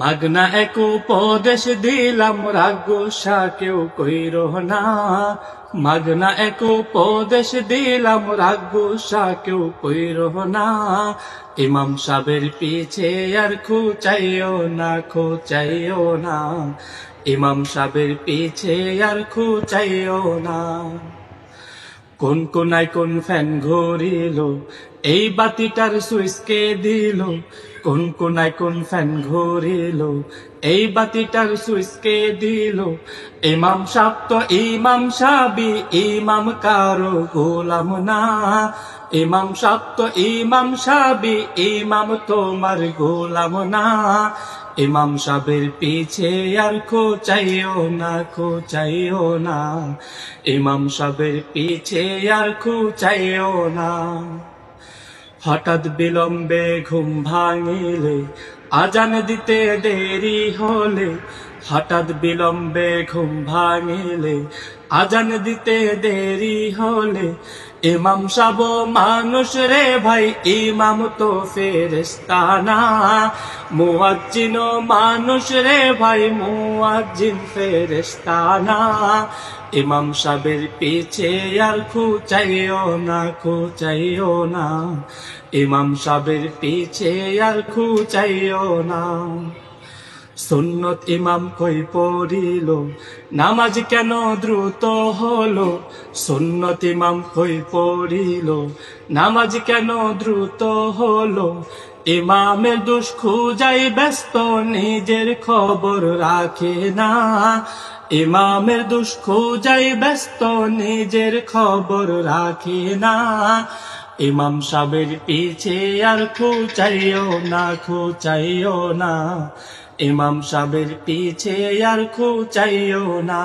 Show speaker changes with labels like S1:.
S1: মাগনা এক উপদেশ দিলাম রাগুসা কেউ কইর না। মাগনা এক উপদেশ দিলাম রাগুসা কেউ কইর না। ইমাম সাবের পিছে আর খুচাইও না খুচাইও না। ইমাম সাবের পিছে আর খুচাইও না। কোন কোনায় কোন ফ্যান ঘুরিল? এই বাতিটার সুইচকে দিল? কোন কোনায় কোন ফ্যান ঘুরিল? এই বাতিটার সুইচকে দিল? ইমাম সাহ তো ইমাম সাবি ইমাম কারও গোলাম না। ইমাম সাহ তো ইমাম সাবি ইমাম তোমার গোলাম না। ইমাম সাহেবের পিছে আর খোঁচাইও না খোঁচাইও না। ইমাম সাহেবের পিছে আর খোঁচাইও না। হঠাৎ বিলম্বে ঘুম ভাঙিলে আজান দিতে দেরি হলে হঠাৎ বিলম্বে ঘুম ভাঙিলে। আজান দিতে দেরি হলে ইমাম সাব মানুষ রে ভাই, ইমাম তো ফেরেস্তানা মুয়াজ্জিন মানুষ রে ভাই, মুয়াজ্জিন ফেরেস্তানা ইমাম সাহেবের পিছে আর খুচাইও না খুচাইও না। ইমাম সাহেবের পিছে আর খুচাইও না। সুন্নত ইমাম কই পড়িল, নামাজ কেন দ্রুত হলো? সুন্নত ইমাম কই পড়িল, নামাজ কেন দ্রুত হলো? ইমামের দুষ খুঁজাই ব্যস্ত, নিজের খবর রাখে না। ইমামের দুষ খুঁজাই ব্যস্ত, নিজের খবর রাখে না। ইমাম সাহেবের পিছে আর খুচাইও না খুচাইও না। ইমাম সাহেবের পিছে আর খুচাইও না।